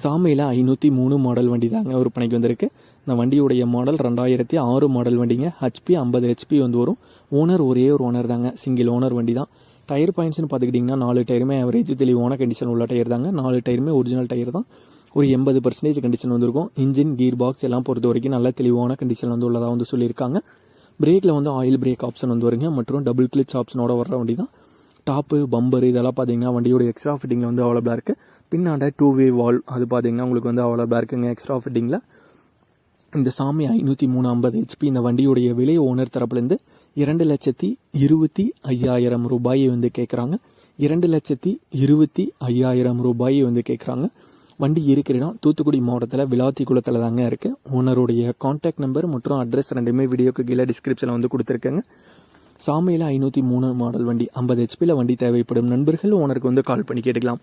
சாமியில் ஐநூற்றி மூணு மாடல் வண்டி தாங்க விற்பனைக்கு வந்திருக்கு. இந்த வண்டியுடைய மாடல் ரெண்டாயிரத்தி ஆறு மாடல் வண்டிங்க. ஹெச்பி ஐம்பது ஹெச்பி வந்து வரும். ஓனர் ஒரே ஒரு ஓனர் தாங்க. சிங்கிள் ஓனர் வண்டி தான். டயர் பாயிண்ட்ஸ்னு பார்த்துக்கிட்டிங்கன்னா நாலு டயருமே ஆவரேஜ் தெளிவான கண்டிஷன் உள்ள டயர் தாங்க. நாலு டயருமே ஒரிஜினல் டயர் தான். ஒரு எண்பது பர்சன்டேஜ் கண்டிஷன் வந்திருக்கும். இன்ஜின் கீர் பாக்ஸ் எல்லாம் பொறுத்த வரைக்கும் நல்ல தெளிவான கண்டிஷன் வந்து உள்ளதாக வந்து சொல்லியிருக்காங்க. பிரேக்கில் வந்து ஆயில் பிரேக் ஆப்ஷன் வந்து வருங்க. மற்றும் டபுள் கிளிச் ஆப்ஷனோட வர வண்டி தான். டாப்பு பம்பர் இதெல்லாம் பார்த்தீங்கன்னா வண்டியோட எக்ஸ்ட்ரா ஃபிட்டிங்கில் வந்து அவைலபிளாக இருக்குது பின்னாண்ட டூ வே வால் அது பார்த்தீங்கன்னா உங்களுக்கு வந்து அவைலபிளாக இருக்குங்க எக்ஸ்ட்ரா ஃபிட்டிங்கில் இந்த சாமி ஐநூற்றி மூணு ஐம்பது ஹெச்பி இந்த வண்டியுடைய விலை ஓனர் தரப்புலேருந்து இரண்டு லட்சத்தி இருபத்தி ஐயாயிரம் ரூபாயை வந்து கேட்குறாங்க இரண்டு லட்சத்தி இருபத்தி ஐயாயிரம் ரூபாயை வந்து கேட்குறாங்க வண்டி இருக்கிற இடம் தூத்துக்குடி மாவட்டத்தில் விளாத்திக்குளத்தில் தாங்க இருக்குது ஓனருடைய காண்டாக்ட் நம்பர் மற்றும் அட்ரஸ் ரெண்டுமே வீடியோக்கு கீழே டிஸ்கிரிப்ஷனில் வந்து கொடுத்துருக்கேங்க. சாமியில் ஐநூற்றி மூணு மாடல் வண்டி ஐம்பது ஹெச்பியில் வண்டி தேவைப்படும். நண்பர்கள் ஓனருக்கு வந்து கால் பண்ணி கேட்டுக்கலாம்.